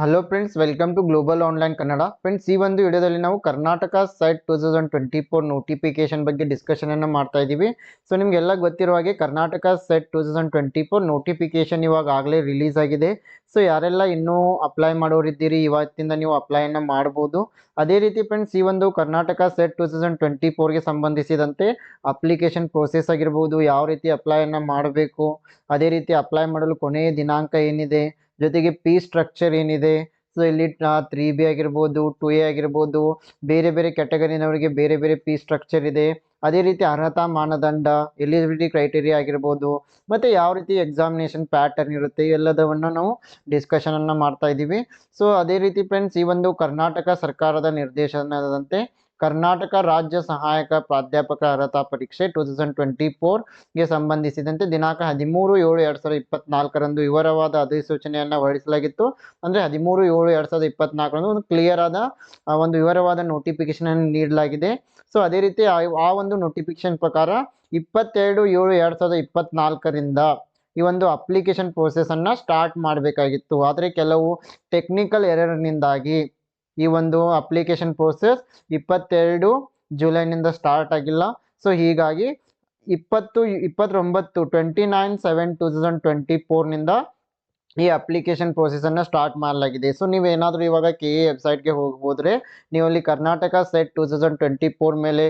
Hello friends welcome to global online Kannada friends ಈ ಒಂದು ವಿಡಿಯೋದಲ್ಲಿ ನಾವು Karnataka set two thousand twenty four notification ಬಗ್ಗೆ ಡಿಸ್ಕಷನ್ ಅನ್ನು ಮಾಡ್ತಾ ಇದ್ದೀವಿ. ಸೊ ನಿಮಗೆಲ್ಲ ಗೊತ್ತಿರುವ ಹಾಗೆ Karnataka set two thousand twenty four notification ಇವಾಗ ಆಗಲೇ ರಿಲೀಸ್ ಆಗಿದೆ. ಸೊ ಯಾರೆಲ್ಲ ಇನ್ನೂ ಅಪ್ಲೈ ಮಾಡೋರಿದ್ದೀರಿ ಇವತ್ತಿಂದ ನೀವು ಅಪ್ಲೈಯನ್ನು ಮಾಡ್ಬೋದು. ಅದೇ ರೀತಿ ಫ್ರೆಂಡ್ಸ್ ಈ ಒಂದು Karnataka set two thousand twenty ಫೋರ್ಗೆ ಸಂಬಂಧಿಸಿದಂತೆ ಅಪ್ಲಿಕೇಶನ್ ಪ್ರೋಸೆಸ್ ಆಗಿರ್ಬೋದು, ಯಾವ ರೀತಿ ಅಪ್ಲೈಯನ್ನು ಮಾಡಬೇಕು, ಅದೇ ರೀತಿ ಅಪ್ಲೈ ಮಾಡಲು ಕೊನೆಯ ದಿನಾಂಕ ಏನಿದೆ ಜೊತೆಗೆ ಪಿ ಸ್ಟ್ರಕ್ಚರ್ ಏನಿದೆ? ಸೊ ಇಲ್ಲಿ ತ್ರೀ ಬಿ ಆಗಿರ್ಬೋದು ಟು ಎ ಆಗಿರ್ಬೋದು, ಬೇರೆ ಬೇರೆ ಕ್ಯಾಟಗರಿನವರಿಗೆ ಬೇರೆ ಬೇರೆ ಪಿ ಸ್ಟ್ರಕ್ಚರ್ ಇದೆ. ಅದೇ ರೀತಿ ಅರ್ಹತಾ ಮಾನದಂಡ ಎಲಿಜಿಬಿಲಿಟಿ ಕ್ರೈಟೀರಿಯಾ ಆಗಿರ್ಬೋದು, ಮತ್ತು ಯಾವ ರೀತಿ ಎಕ್ಸಾಮಿನೇಷನ್ ಪ್ಯಾಟರ್ನ್ ಇರುತ್ತೆ ಎಲ್ಲದವನ್ನು ನಾವು ಡಿಸ್ಕಷನನ್ನು ಮಾಡ್ತಾ ಇದ್ದೀವಿ. ಸೊ ಅದೇ ರೀತಿ ಫ್ರೆಂಡ್ಸ್ ಈ ಒಂದು ಕರ್ನಾಟಕ ಸರ್ಕಾರದ ನಿರ್ದೇಶನದಂತೆ ಕರ್ನಾಟಕ ರಾಜ್ಯ ಸಹಾಯಕ ಪ್ರಾಧ್ಯಾಪಕ ಅರ್ಹತಾ ಪರೀಕ್ಷೆ ಟೂ ತೌಸಂಡ್ ಟ್ವೆಂಟಿ ಫೋರ್ಗೆ ಸಂಬಂಧಿಸಿದಂತೆ ದಿನಾಂಕ ಹದಿಮೂರು ಏಳು ಎರಡು ಸಾವಿರದ ಇಪ್ಪತ್ನಾಲ್ಕರಂದು ವಿವರವಾದ ಅಧಿಸೂಚನೆಯನ್ನು ಹೊರಡಿಸಲಾಗಿತ್ತು. ಅಂದರೆ ಹದಿಮೂರು ಏಳು ಎರಡು ಸಾವಿರದ ಇಪ್ಪತ್ನಾಲ್ಕರಂದು ಒಂದು ಕ್ಲಿಯರ್ ಆದ ಒಂದು ವಿವರವಾದ ನೋಟಿಫಿಕೇಶನ್ ಅನ್ನು ನೀಡಲಾಗಿದೆ. ಸೊ ಅದೇ ರೀತಿ ಆ ಒಂದು ನೋಟಿಫಿಕೇಶನ್ ಪ್ರಕಾರ ಇಪ್ಪತ್ತೆರಡು ಏಳು ಎರಡು ಸಾವಿರದ ಇಪ್ಪತ್ನಾಲ್ಕರಿಂದ ಈ ಒಂದು ಅಪ್ಲಿಕೇಶನ್ ಪ್ರೋಸೆಸನ್ನು ಸ್ಟಾರ್ಟ್ ಮಾಡಬೇಕಾಗಿತ್ತು. ಆದರೆ ಕೆಲವು ಟೆಕ್ನಿಕಲ್ ಎರರ್ನಿಂದಾಗಿ ಈ ಒಂದು ಅಪ್ಲಿಕೇಶನ್ ಪ್ರೋಸೆಸ್ ಇಪ್ಪತ್ತೆರಡು ಜುಲೈನಿಂದ ಸ್ಟಾರ್ಟ್ ಆಗಿಲ್ಲ. ಸೊ ಹೀಗಾಗಿ ಇಪ್ಪತ್ತು, ಇಪ್ಪತ್ತೊಂಬತ್ತು twenty nine seven two thousand twenty ಫೋರ್ನಿಂದ ಈ ಅಪ್ಲಿಕೇಶನ್ ಪ್ರೋಸೆಸನ್ನು ಸ್ಟಾರ್ಟ್ ಮಾಡಲಾಗಿದೆ. ಸೊ ನೀವೇನಾದರೂ ಇವಾಗ ಕೆ ಎ ವೆಬ್ಸೈಟ್ಗೆ ಹೋಗ್ಬೋದ್ರೆ, ನೀವು ಅಲ್ಲಿ Karnataka set two thousand twenty four ಮೇಲೆ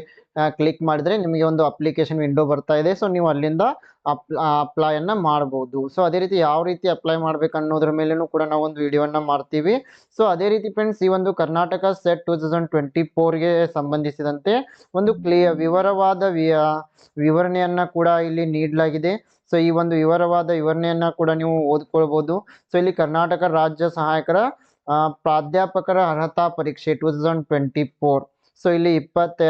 ಕ್ಲಿಕ್ ಮಾಡಿದ್ರೆ ನಿಮಗೆ ಒಂದು ಅಪ್ಲಿಕೇಶನ್ ವಿಂಡೋ ಬರ್ತಾ ಇದೆ. ಸೊ ನೀವು ಅಲ್ಲಿಂದ ಅಪ್ ಅಪ್ಲೈಯನ್ನು ಮಾಡ್ಬೋದು. ಸೊ ಅದೇ ರೀತಿ ಯಾವ ರೀತಿ ಅಪ್ಲೈ ಮಾಡ್ಬೇಕು ಅನ್ನೋದ್ರ ಮೇಲೂ ಕೂಡ ನಾವು ಒಂದು ವಿಡಿಯೋವನ್ನು ಮಾಡ್ತೀವಿ. ಸೊ ಅದೇ ರೀತಿ ಫ್ರೆಂಡ್ಸ್ ಈ ಒಂದು Karnataka set two thousand twenty ಫೋರ್ಗೆ ಸಂಬಂಧಿಸಿದಂತೆ ಒಂದು ಕ್ಲಿಯ ವಿವರವಾದ ವಿವರಣೆಯನ್ನು ಕೂಡ ಇಲ್ಲಿ ನೀಡಲಾಗಿದೆ. ಸೊ ಈ ಒಂದು ವಿವರವಾದ ವಿವರಣೆಯನ್ನು ಕೂಡ ನೀವು ಓದ್ಕೊಳ್ಬೋದು. ಸೊ ಇಲ್ಲಿ ಕರ್ನಾಟಕ ರಾಜ್ಯ ಸಹಾಯಕರ ಪ್ರಾಧ್ಯಾಪಕರ ಅರ್ಹತಾ ಪರೀಕ್ಷೆ two thousand twenty four so ಇಲ್ಲಿ ಇಪ್ಪತ್ತ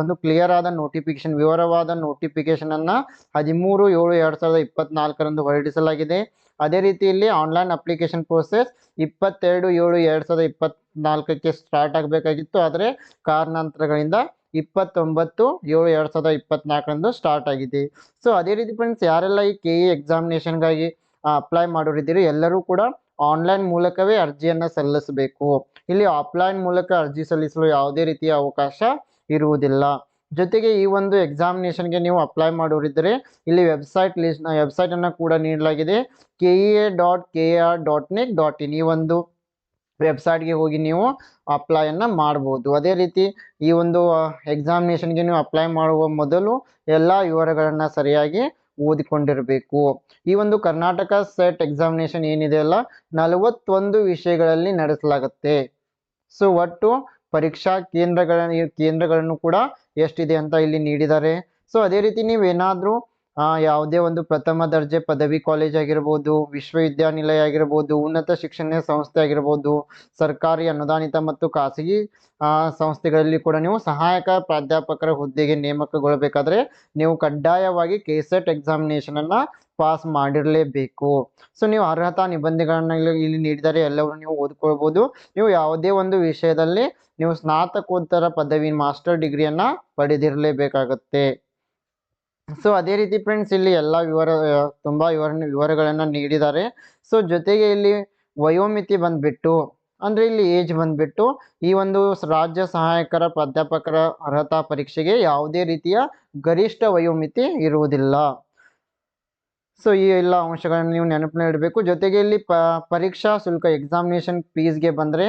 ಒಂದು ಕ್ಲಿಯರ್ ಆದ ನೋಟಿಫಿಕೇಶನ್ ವಿವರವಾದ ನೋಟಿಫಿಕೇಶನ್ ಅನ್ನ ಹದಿಮೂರು, ಏಳು, ಎರಡ್ ಸಾವಿರದ ಇಪ್ಪತ್ನಾಲ್ಕರಂದು ಹೊರಡಿಸಲಾಗಿದೆ. ಅದೇ ರೀತಿ ಇಲ್ಲಿ ಆನ್ಲೈನ್ ಅಪ್ಲಿಕೇಶನ್ ಪ್ರೋಸೆಸ್ ಇಪ್ಪತ್ತೆರಡು, ಏಳು, ಎರಡು ಸಾವಿರದ ಇಪ್ಪತ್ನಾಲ್ಕಕ್ಕೆ ಸ್ಟಾರ್ಟ್ ಆಗಬೇಕಾಗಿತ್ತು. ಆದರೆ ಕಾರಣಾಂತರಗಳಿಂದ ಇಪ್ಪತ್ತೊಂಬತ್ತು, ಏಳು, ಎರಡು ಸಾವಿರದ ಇಪ್ಪತ್ನಾಲ್ಕರಂದು ಸ್ಟಾರ್ಟ್ ಆಗಿದೆ. ಸೊ ಅದೇ ರೀತಿ ಫ್ರೆಂಡ್ಸ್ ಯಾರೆಲ್ಲ ಈ ಕೆ ಇ ಎಕ್ಸಾಮಿನೇಷನ್ಗಾಗಿ ಅಪ್ಲೈ ಮಾಡೋರಿದ್ದೀರಿ ಎಲ್ಲರೂ ಕೂಡ ಆನ್ಲೈನ್ ಮೂಲಕವೇ ಅರ್ಜಿಯನ್ನು ಸಲ್ಲಿಸಬೇಕು. ಇಲ್ಲಿ ಆಫ್ಲೈನ್ ಮೂಲಕ ಅರ್ಜಿ ಸಲ್ಲಿಸಲು ಯಾವುದೇ ರೀತಿಯ ಅವಕಾಶ ಇರುವುದಿಲ್ಲ. ಜೊತೆಗೆ ಈ ಒಂದು ಎಕ್ಸಾಮಿನೇಷನ್ಗೆ ನೀವು ಅಪ್ಲೈ ಮಾಡೋರಿದ್ದರೆ ಇಲ್ಲಿ ವೆಬ್ಸೈಟ್ ಲಿಸ್ಟ್ ವೆಬ್ಸೈಟನ್ನು ಕೂಡ ನೀಡಲಾಗಿದೆ. K E A dot K R dot nic dot in ಈ ಒಂದು ವೆಬ್ಸೈಟ್ಗೆ ಹೋಗಿ ನೀವು ಅಪ್ಲೈಯನ್ನು ಮಾಡ್ಬೋದು. ಅದೇ ರೀತಿ ಈ ಒಂದು ಎಕ್ಸಾಮಿನೇಷನ್ಗೆ ನೀವು ಅಪ್ಲೈ ಮಾಡುವ ಮೊದಲು ಎಲ್ಲ ವಿವರಗಳನ್ನು ಸರಿಯಾಗಿ ಓದಿಕೊಂಡಿರಬೇಕು. ಈ ಒಂದು ಕರ್ನಾಟಕ ಸೆಟ್ ಎಕ್ಸಾಮಿನೇಷನ್ ಏನಿದೆ ಅಲ್ಲ, ನಲವತ್ತೊಂದು ವಿಷಯಗಳಲ್ಲಿ ನಡೆಸಲಾಗುತ್ತೆ. ಸೊ, ಒಟ್ಟು ಪರೀಕ್ಷಾ ಕೇಂದ್ರಗಳ, ಕೇಂದ್ರಗಳನ್ನು ಕೂಡ ಎಷ್ಟಿದೆ ಅಂತ ಇಲ್ಲಿ ನೀಡಿದ್ದಾರೆ. ಸೊ, ಅದೇ ರೀತಿ ನೀವೇನಾದರೂ ಯಾವುದೇ ಒಂದು ಪ್ರಥಮ ದರ್ಜೆ ಪದವಿ ಕಾಲೇಜ್ ಆಗಿರ್ಬೋದು, ವಿಶ್ವವಿದ್ಯಾನಿಲಯ ಆಗಿರ್ಬೋದು, ಉನ್ನತ ಶಿಕ್ಷಣ ಸಂಸ್ಥೆ ಆಗಿರ್ಬೋದು, ಸರ್ಕಾರಿ ಅನುದಾನಿತ ಮತ್ತು ಖಾಸಗಿ ಸಂಸ್ಥೆಗಳಲ್ಲಿ ಕೂಡ ನೀವು ಸಹಾಯಕ ಪ್ರಾಧ್ಯಾಪಕರ ಹುದ್ದೆಗೆ ನೇಮಕಗೊಳ್ಳಬೇಕಾದ್ರೆ ನೀವು ಕಡ್ಡಾಯವಾಗಿ ಕೆ ಸೆಟ್ ಎಕ್ಸಾಮಿನೇಷನನ್ನು ಪಾಸ್ ಮಾಡಿರಲೇಬೇಕು. ಸೊ ನೀವು ಅರ್ಹತಾ ನಿಬಂಧನೆಗಳನ್ನ ಇಲ್ಲಿ ನೀಡಿದರೆ ಎಲ್ಲವನ್ನು ನೀವು ಓದ್ಕೊಳ್ಬೋದು. ನೀವು ಯಾವುದೇ ಒಂದು ವಿಷಯದಲ್ಲಿ ನೀವು ಸ್ನಾತಕೋತ್ತರ ಪದವಿ ಮಾಸ್ಟರ್ ಡಿಗ್ರಿಯನ್ನು ಪಡೆದಿರಲೇಬೇಕಾಗತ್ತೆ. ಸೊ ಅದೇ ರೀತಿ ಫ್ರೆಂಡ್ಸ್ ಇಲ್ಲಿ ಎಲ್ಲ ವಿವರ ತುಂಬ ವಿವರಣೆ ವಿವರಗಳನ್ನು ನೀಡಿದ್ದಾರೆ. ಸೊ ಜೊತೆಗೆ ಇಲ್ಲಿ ವಯೋಮಿತಿ ಬಂದ್ಬಿಟ್ಟು, ಅಂದ್ರೆ ಇಲ್ಲಿ ಏಜ್ ಬಂದ್ಬಿಟ್ಟು, ಈ ಒಂದು ರಾಜ್ಯ ಸಹಾಯಕರ, ಪ್ರಾಧ್ಯಾಪಕರ ಅರ್ಹತಾ ಪರೀಕ್ಷೆಗೆ ಯಾವುದೇ ರೀತಿಯ ಗರಿಷ್ಠ ವಯೋಮಿತಿ ಇರುವುದಿಲ್ಲ. ಸೊ ಈ ಎಲ್ಲ ಅಂಶಗಳನ್ನು ನೀವು ನೆನಪಿನ ಇಡಬೇಕು. ಜೊತೆಗೆ ಇಲ್ಲಿ ಪ, ಪರೀಕ್ಷಾ ಶುಲ್ಕ ಎಕ್ಸಾಮಿನೇಷನ್ ಫೀಸ್ಗೆ ಬಂದರೆ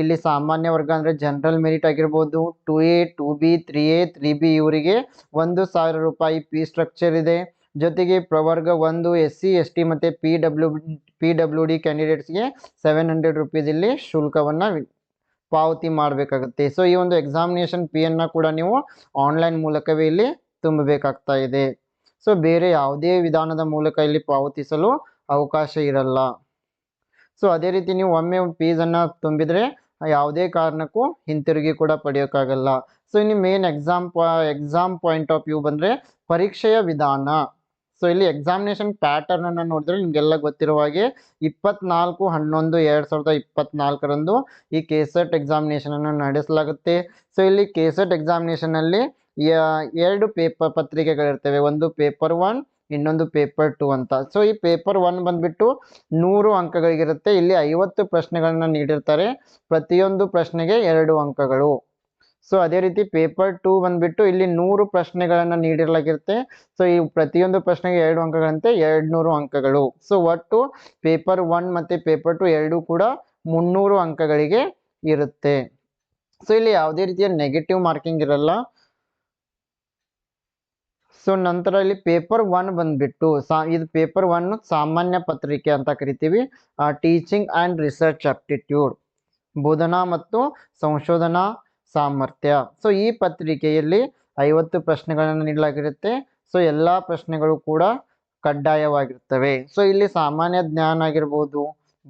ಇಲ್ಲಿ ಸಾಮಾನ್ಯ ವರ್ಗ ಅಂದರೆ ಜನರಲ್ ಮೆರಿಟ್ ಆಗಿರ್ಬೋದು two A two B three A three B ಇವರಿಗೆ ಒಂದು ಸಾವಿರ ರೂಪಾಯಿ ಫೀ ಸ್ಟ್ರಕ್ಚರ್ ಇದೆ. ಜೊತೆಗೆ ಪ್ರವರ್ಗ ಒಂದು ಎಸ್ ಸಿ ಎಸ್ ಟಿ ಮತ್ತು P W P W D ಕ್ಯಾಂಡಿಡೇಟ್ಸ್ಗೆ seven hundred rupees ಇಲ್ಲಿ ಶುಲ್ಕವನ್ನು ಪಾವತಿ ಮಾಡಬೇಕಾಗುತ್ತೆ. ಸೊ ಈ ಒಂದು ಎಕ್ಸಾಮಿನೇಷನ್ ಫೀಯನ್ನು ಕೂಡ ನೀವು ಆನ್ಲೈನ್ ಮೂಲಕವೇ ಇಲ್ಲಿ ತುಂಬಬೇಕಾಗ್ತಾ ಇದೆ. ಸೊ ಬೇರೆ ಯಾವುದೇ ವಿಧಾನದ ಮೂಲಕ ಇಲ್ಲಿ ಪಾವತಿಸಲು ಅವಕಾಶ ಇರಲ್ಲ. ಸೊ ಅದೇ ರೀತಿ ನೀವು ಒಮ್ಮೆ ಫೀಸನ್ನು ತುಂಬಿದರೆ ಯಾವುದೇ ಕಾರಣಕ್ಕೂ ಹಿಂತಿರುಗಿ ಕೂಡ ಪಡೆಯೋಕ್ಕಾಗಲ್ಲ. ಸೊ ಇನ್ನು main exam exam point of view ಬಂದರೆ ಪರೀಕ್ಷೆಯ ವಿಧಾನ. ಸೊ ಇಲ್ಲಿ ಎಕ್ಸಾಮಿನೇಷನ್ ಪ್ಯಾಟರ್ನನ್ನು ನೋಡಿದ್ರೆ ನಿಮಗೆಲ್ಲ ಗೊತ್ತಿರುವ ಹಾಗೆ ಇಪ್ಪತ್ನಾಲ್ಕು, ಹನ್ನೊಂದು, ಎರಡು ಸಾವಿರದ ಇಪ್ಪತ್ನಾಲ್ಕರಂದು ಈ ಕೆಸೆಟ್ ಎಕ್ಸಾಮಿನೇಷನನ್ನು ನಡೆಸಲಾಗುತ್ತೆ. ಸೊ ಇಲ್ಲಿ ಕೆಸೆಟ್ ಎಕ್ಸಾಮಿನೇಷನಲ್ಲಿ ಎರಡು ಪೇಪರ್ ಪತ್ರಿಕೆಗಳಿರ್ತವೆ. ಒಂದು ಪೇಪರ್ ಒನ್ ಇನ್ನೊಂದು ಪೇಪರ್ ಟು ಅಂತ. ಸೊ ಈ ಪೇಪರ್ ಒನ್ ಬಂದ್ಬಿಟ್ಟು ನೂರು ಅಂಕಗಳಿಗಿರುತ್ತೆ. ಇಲ್ಲಿ ಐವತ್ತು ಪ್ರಶ್ನೆಗಳನ್ನ ನೀಡಿರ್ತಾರೆ. ಪ್ರತಿಯೊಂದು ಪ್ರಶ್ನೆಗೆ ಎರಡು ಅಂಕಗಳು. ಸೊ ಅದೇ ರೀತಿ ಪೇಪರ್ ಟೂ ಬಂದ್ಬಿಟ್ಟು ಇಲ್ಲಿ ನೂರು ಪ್ರಶ್ನೆಗಳನ್ನ ನೀಡಿರಲಾಗಿರುತ್ತೆ. ಸೊ ಈ ಪ್ರತಿಯೊಂದು ಪ್ರಶ್ನೆಗೆ ಎರಡು ಅಂಕಗಳಂತೆ ಎರಡು ನೂರು ಅಂಕಗಳು. ಸೊ ಒಟ್ಟು ಪೇಪರ್ ಒನ್ ಮತ್ತೆ ಪೇಪರ್ ಟು ಎರಡೂ ಕೂಡ ಮುನ್ನೂರು ಅಂಕಗಳಿಗೆ ಇರುತ್ತೆ. ಸೊ ಇಲ್ಲಿ ಯಾವುದೇ ರೀತಿಯ ನೆಗೆಟಿವ್ ಮಾರ್ಕಿಂಗ್ ಇರಲ್ಲ. ಸೊ ನಂತರ ಇಲ್ಲಿ ಪೇಪರ್ ಒನ್ ಬಂದ್ಬಿಟ್ಟು ಸಾ, ಇದು ಪೇಪರ್ ಒನ್ ಸಾಮಾನ್ಯ ಪತ್ರಿಕೆ ಅಂತ ಕರಿತೀವಿ. ಟೀಚಿಂಗ್ ಆ್ಯಂಡ್ ರಿಸರ್ಚ್ ಆಪ್ಟಿಟ್ಯೂಡ್ ಬೋಧನಾ ಮತ್ತು ಸಂಶೋಧನಾ ಸಾಮರ್ಥ್ಯ. ಸೊ ಈ ಪತ್ರಿಕೆಯಲ್ಲಿ ಐವತ್ತು ಪ್ರಶ್ನೆಗಳನ್ನು ನೀಡಲಾಗಿರುತ್ತೆ. ಸೊ ಎಲ್ಲ ಪ್ರಶ್ನೆಗಳು ಕೂಡ ಕಡ್ಡಾಯವಾಗಿರ್ತವೆ. ಸೊ ಇಲ್ಲಿ ಸಾಮಾನ್ಯ ಜ್ಞಾನ ಆಗಿರ್ಬೋದು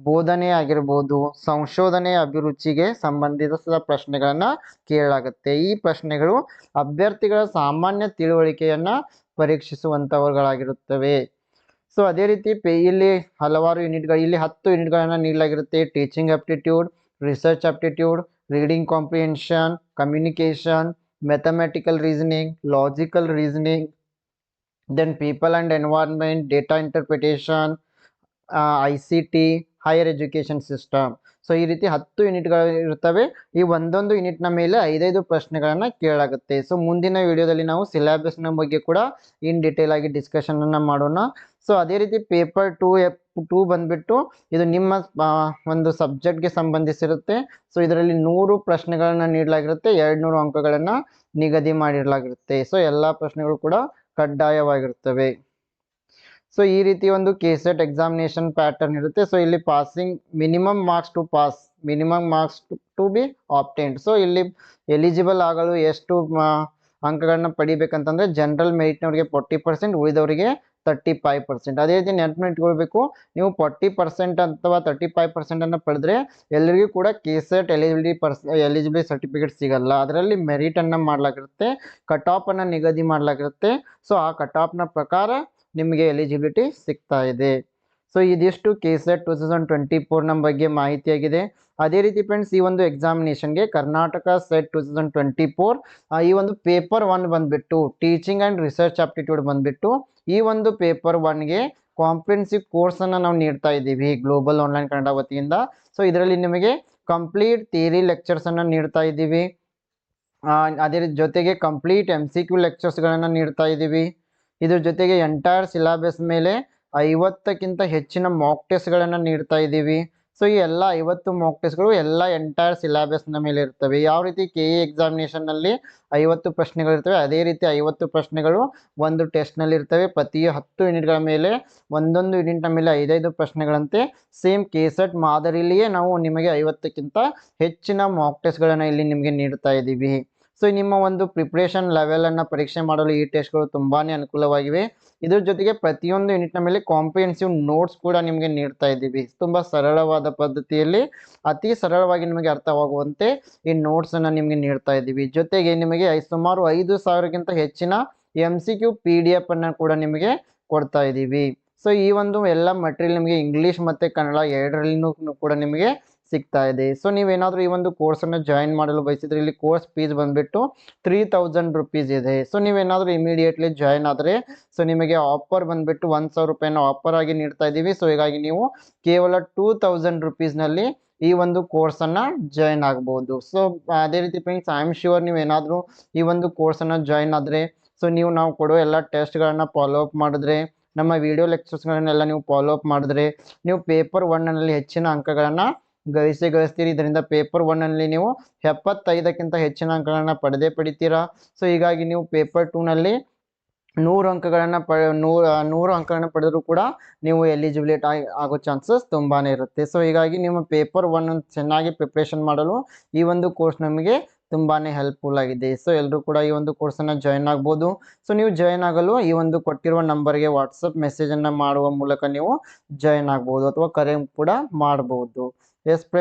ಬೋಧನೆ ಆಗಿರ್ಬೋದು, ಸಂಶೋಧನೆ ಅಭಿರುಚಿಗೆ ಸಂಬಂಧಿಸಿದ ಪ್ರಶ್ನೆಗಳನ್ನ ಕೇಳಲಾಗುತ್ತೆ. ಈ ಪ್ರಶ್ನೆಗಳು ಅಭ್ಯರ್ಥಿಗಳ ಸಾಮಾನ್ಯ ತಿಳುವಳಿಕೆಯನ್ನ ಪರೀಕ್ಷಿಸುವಂಥವುಗಳಾಗಿರುತ್ತವೆ ಸೊ ಅದೇ ರೀತಿ ಇಲ್ಲಿ ಹಲವಾರು ಯೂನಿಟ್ಗಳು, ಇಲ್ಲಿ ಹತ್ತು ಯೂನಿಟ್ಗಳನ್ನು ನೀಡಲಾಗಿರುತ್ತೆ. Teaching aptitude research aptitude reading comprehension communication mathematical reasoning logical reasoning then people and environment data interpretation I C T higher education system so ಈ ರೀತಿ ಹತ್ತು ಯೂನಿಟ್ಗಳು ಇರ್ತವೆ ಈ ಒಂದೊಂದು ಯೂನಿಟ್ನ ಮೇಲೆ ಐದೈದು ಪ್ರಶ್ನೆಗಳನ್ನು ಕೇಳಾಗುತ್ತೆ. ಸೊ ಮುಂದಿನ ವಿಡಿಯೋದಲ್ಲಿ ನಾವು ಸಿಲೆಬಸ್ನ ಬಗ್ಗೆ ಕೂಡ ಇನ್ ಡೀಟೇಲ್ ಆಗಿ ಡಿಸ್ಕಷನನ್ನು ಮಾಡೋಣ. ಸೊ ಅದೇ ರೀತಿ ಪೇಪರ್ ಟೂ ಟೂ ಬಂದ್ಬಿಟ್ಟು ಇದು ನಿಮ್ಮ ಒಂದು ಸಬ್ಜೆಕ್ಟ್ಗೆ ಸಂಬಂಧಿಸಿರುತ್ತೆ. ಸೊ ಇದರಲ್ಲಿ ನೂರು ಪ್ರಶ್ನೆಗಳನ್ನು ನೀಡಲಾಗಿರುತ್ತೆ. ಎರಡು ನೂರು ಅಂಕಗಳನ್ನು ನಿಗದಿ ಮಾಡಿರಲಾಗಿರುತ್ತೆ. ಸೊ ಎಲ್ಲ ಪ್ರಶ್ನೆಗಳು ಕೂಡ ಕಡ್ಡಾಯವಾಗಿರ್ತವೆ ಸೊ ಈ ರೀತಿ ಒಂದು ಕೆ ಸೆಟ್ ಎಕ್ಸಾಮಿನೇಷನ್ ಪ್ಯಾಟರ್ನ್ ಇರುತ್ತೆ. ಸೊ ಇಲ್ಲಿ passing minimum marks to pass minimum marks to be obtained so ಇಲ್ಲಿ ಎಲಿಜಿಬಲ್ ಆಗಲು ಎಷ್ಟು ಅಂಕಗಳನ್ನ ಪಡಿಬೇಕಂತಂದ್ರೆ ಜನರಲ್ ಮೆರಿಟ್ನವ್ರಿಗೆ ಫೋರ್ಟಿ ಪರ್ಸೆಂಟ್ ಉಳಿದವರಿಗೆ ತರ್ಟಿ ಫೈವ್ ಪರ್ಸೆಂಟ್ ಅದೇ ರೀತಿ ನೆನಪು ಇಟ್ಕೊಳ್ಬೇಕು. ನೀವು ಫೋರ್ಟಿ ಪರ್ಸೆಂಟ್ ಅಥವಾ ತರ್ಟಿ ಫೈವ್ ಪರ್ಸೆಂಟನ್ನು ಪಡೆದ್ರೆ ಎಲ್ಲರಿಗೂ ಕೂಡ ಕೆ ಸೆಟ್ ಎಲಿಜಿಬಿಲಿಟಿ ಪರ್ಸ್ ಎಲಿಜಿಬಿಲಿಟಿ ಸರ್ಟಿಫಿಕೇಟ್ ಸಿಗಲ್ಲ. ಅದರಲ್ಲಿ ಮೆರಿಟನ್ನು ಮಾಡಲಾಗಿರುತ್ತೆ ಕಟ್ ಆಫನ್ನು ನಿಗದಿ ಮಾಡಲಾಗಿರುತ್ತೆ. ಸೊ ಆ ಕಟ್ ಆಫ್ನ ಪ್ರಕಾರ ನಿಮಗೆ ಎಲಿಜಿಬಿಲಿಟಿ ಸಿಗ್ತಾ ಇದೆ. ಸೊ ಇದಿಷ್ಟು K set two thousand twenty ಫೋರ್ನ ಬಗ್ಗೆ ಮಾಹಿತಿಯಾಗಿದೆ. ಅದೇ ರೀತಿ ಫ್ರೆಂಡ್ಸ್ ಈ ಒಂದು ಎಕ್ಸಾಮಿನೇಷನ್ಗೆ Karnataka set two thousand twenty four ಈ ಒಂದು ಪೇಪರ್ ಒನ್ ಬಂದುಬಿಟ್ಟು ಟೀಚಿಂಗ್ ಆ್ಯಂಡ್ ರಿಸರ್ಚ್ ಆಪ್ಟಿಟ್ಯೂಡ್ ಬಂದುಬಿಟ್ಟು ಈ ಒಂದು ಪೇಪರ್ ಒನ್ಗೆ ಕಾಂಪ್ರಿಹೆನ್ಸಿವ್ ಕೋರ್ಸನ್ನು ನಾವು ನೀಡ್ತಾ ಇದ್ದೀವಿ ಗ್ಲೋಬಲ್ ಆನ್ಲೈನ್ ಕನ್ನಡ ವತಿಯಿಂದ. ಸೊ ಇದರಲ್ಲಿ ನಿಮಗೆ ಕಂಪ್ಲೀಟ್ ಥಿಯರಿ ಲೆಕ್ಚರ್ಸನ್ನು ನೀಡ್ತಾ ಇದ್ದೀವಿ. ಆ, ಅದೇ ರೀತಿ ಜೊತೆಗೆ ಕಂಪ್ಲೀಟ್ ಎಂ ಸಿ ಕ್ಯೂ ಲೆಕ್ಚರ್ಸ್ಗಳನ್ನು ನೀಡ್ತಾ ಇದ್ದೀವಿ. ಇದ್ರ ಜೊತೆಗೆ ಎಂಟೈರ್ ಸಿಲಬಸ್ ಮೇಲೆ ಐವತ್ತಕ್ಕಿಂತ ಹೆಚ್ಚಿನ ಮಾಕ್ ಟೆಸ್ಟ್ಗಳನ್ನು ನೀಡ್ತಾ ಇದ್ದೀವಿ. ಸೊ ಈ ಎಲ್ಲ ಐವತ್ತು ಮಾಕ್ ಟೆಸ್ಟ್ಗಳು ಎಲ್ಲ ಎಂಟೈರ್ ಸಿಲಾಬಸ್ನ ಮೇಲೆ ಇರ್ತವೆ. ಯಾವ ರೀತಿ ಕೆ ಎ ಎಕ್ಸಾಮಿನೇಷನ್ನಲ್ಲಿ ಐವತ್ತು ಪ್ರಶ್ನೆಗಳಿರ್ತವೆ ಅದೇ ರೀತಿ ಐವತ್ತು ಪ್ರಶ್ನೆಗಳು ಒಂದು ಟೆಸ್ಟ್ನಲ್ಲಿ ಇರ್ತವೆ. ಪ್ರತಿ ಹತ್ತು ಯೂನಿಟ್ಗಳ ಮೇಲೆ ಒಂದೊಂದು ಯೂನಿಟ್ನ ಮೇಲೆ ಐದೈದು ಪ್ರಶ್ನೆಗಳಂತೆ ಸೇಮ್ ಕೆ ಸೆಟ್ ಮಾದರಿಯಲ್ಲಿಯೇ ನಾವು ನಿಮಗೆ ಐವತ್ತಕ್ಕಿಂತ ಹೆಚ್ಚಿನ ಮಾಕ್ ಟೆಸ್ಟ್ಗಳನ್ನು ಇಲ್ಲಿ ನಿಮಗೆ ನೀಡ್ತಾ ಇದ್ದೀವಿ. ಸೊ ನಿಮ್ಮ ಒಂದು ಪ್ರಿಪ್ರೇಷನ್ ಲೆವೆಲನ್ನು ಪರೀಕ್ಷೆ ಮಾಡಲು ಈ ಟೆಸ್ಟ್ಗಳು ತುಂಬಾ ಅನುಕೂಲವಾಗಿವೆ. ಇದ್ರ ಜೊತೆಗೆ ಪ್ರತಿಯೊಂದು ಯೂನಿಟ್ನ ಮೇಲೆ ಕಾಂಪ್ರಿಹೆನ್ಸಿವ್ ನೋಟ್ಸ್ ಕೂಡ ನಿಮಗೆ ನೀಡ್ತಾ ಇದ್ದೀವಿ. ತುಂಬಾ ಸರಳವಾದ ಪದ್ಧತಿಯಲ್ಲಿ, ಅತಿ ಸರಳವಾಗಿ ನಿಮಗೆ ಅರ್ಥವಾಗುವಂತೆ ಈ ನೋಟ್ಸ್ ನೋಟ್ಸನ್ನು ನಿಮಗೆ ನೀಡ್ತಾ ಇದ್ದೀವಿ. ಜೊತೆಗೆ ನಿಮಗೆ ಸುಮಾರು ಐದು ಸಾವಿರಕ್ಕಿಂತ ಹೆಚ್ಚಿನ M C Q P D F ಅನ್ನ ಕೂಡ ನಿಮಗೆ ಕೊಡ್ತಾ ಇದ್ದೀವಿ. ಸೊ ಈ ಒಂದು ಎಲ್ಲ ಮಟೀರಿಯಲ್ ನಿಮಗೆ ಇಂಗ್ಲೀಷ್ ಮತ್ತು ಕನ್ನಡ ಎರಡರಲ್ಲಿನೂ ಕೂಡ ನಿಮಗೆ ಸಿಗ್ತಾ ಇದೆ. ಸೊ ನೀವೇನಾದರೂ ಈ ಒಂದು ಕೋರ್ಸನ್ನು ಜಾಯಿನ್ ಮಾಡಲು ಬಯಸಿದ್ರೆ ಇಲ್ಲಿ ಕೋರ್ಸ್ ಫೀಸ್ ಬಂದುಬಿಟ್ಟು ತ್ರೀ ತೌಸಂಡ್ ರುಪೀಸ್ ಇದೆ. ಸೊ ನೀವೇನಾದರೂ ಇಮಿಡಿಯೇಟ್ಲಿ ಜಾಯಿನ್ ಆದರೆ ಸೊ ನಿಮಗೆ ಆಫರ್ ಬಂದುಬಿಟ್ಟು ಒಂದು ಸಾವಿರ ರೂಪಾಯಿನ ಆಫರ್ ಆಗಿ ನೀಡ್ತಾ ಇದ್ದೀವಿ. ಸೊ ಹೀಗಾಗಿ ನೀವು ಕೇವಲ ಟೂ ತೌಸಂಡ್ ರುಪೀಸ್ನಲ್ಲಿ ಈ ಒಂದು ಕೋರ್ಸನ್ನು ಜಾಯಿನ್ ಆಗ್ಬೋದು. ಸೊ ಅದೇ ರೀತಿ ಫ್ರೆಂಡ್ಸ್ ಐ ಆಮ್ ಶ್ಯೂರ್ ನೀವು ಏನಾದರೂ ಈ ಒಂದು ಕೋರ್ಸನ್ನು ಜಾಯಿನ್ ಆದರೆ ಸೊ ನೀವು ನಾವು ಕೊಡೋ ಎಲ್ಲ ಟೆಸ್ಟ್ಗಳನ್ನು ಫಾಲೋ ಅಪ್ ಮಾಡಿದ್ರೆ, ನಮ್ಮ ವಿಡಿಯೋ ಲೆಕ್ಚರ್ಸ್ಗಳನ್ನೆಲ್ಲ ನೀವು ಫಾಲೋ ಅಪ್ ಮಾಡಿದ್ರೆ, ನೀವು ಪೇಪರ್ ಒನ್ನಲ್ಲಿ ಹೆಚ್ಚಿನ ಅಂಕಗಳನ್ನು ಗಳಿಸಿ ಗಳಿಸ್ತೀರಿ. ಇದರಿಂದ ಪೇಪರ್ ಒನ್ನಲ್ಲಿ ನೀವು ಎಪ್ಪತ್ತೈದಕ್ಕಿಂತ ಹೆಚ್ಚಿನ ಅಂಕಗಳನ್ನು ಪಡೆದೇ ಪಡಿತೀರಾ. ಸೊ ಹೀಗಾಗಿ ನೀವು ಪೇಪರ್ ಟೂನಲ್ಲಿ ನೂರು ಅಂಕಗಳನ್ನು ಪ, ನೂರು ನೂರು ಅಂಕಗಳನ್ನು ಪಡೆದರೂ ಕೂಡ ನೀವು ಎಲಿಜಿಬಿಲಿಟ್ ಆಗಿ, ಆಗೋ ಚಾನ್ಸಸ್ ತುಂಬಾ ಇರುತ್ತೆ. ಸೊ ಹೀಗಾಗಿ ನಿಮ್ಮ ಪೇಪರ್ ಒನ್ ಚೆನ್ನಾಗಿ ಪ್ರಿಪ್ರೇಷನ್ ಮಾಡಲು ಈ ಒಂದು ಕೋರ್ಸ್ ನಮಗೆ ತುಂಬಾ ಹೆಲ್ಪ್ಫುಲ್ ಆಗಿದೆ. ಸೊ ಎಲ್ಲರೂ ಕೂಡ ಈ ಒಂದು ಕೋರ್ಸನ್ನು ಜಾಯಿನ್ ಆಗ್ಬೋದು. ಸೊ ನೀವು ಜಾಯಿನ್ ಆಗಲು ಈ ಒಂದು ಕೊಟ್ಟಿರುವ ನಂಬರ್ಗೆ ವಾಟ್ಸಪ್ ಮೆಸೇಜನ್ನು ಮಾಡುವ ಮೂಲಕ ನೀವು ಜಾಯಿನ್ ಆಗ್ಬೋದು ಅಥವಾ ಕರೆ ಕೂಡ ಮಾಡ್ಬೋದು. S friends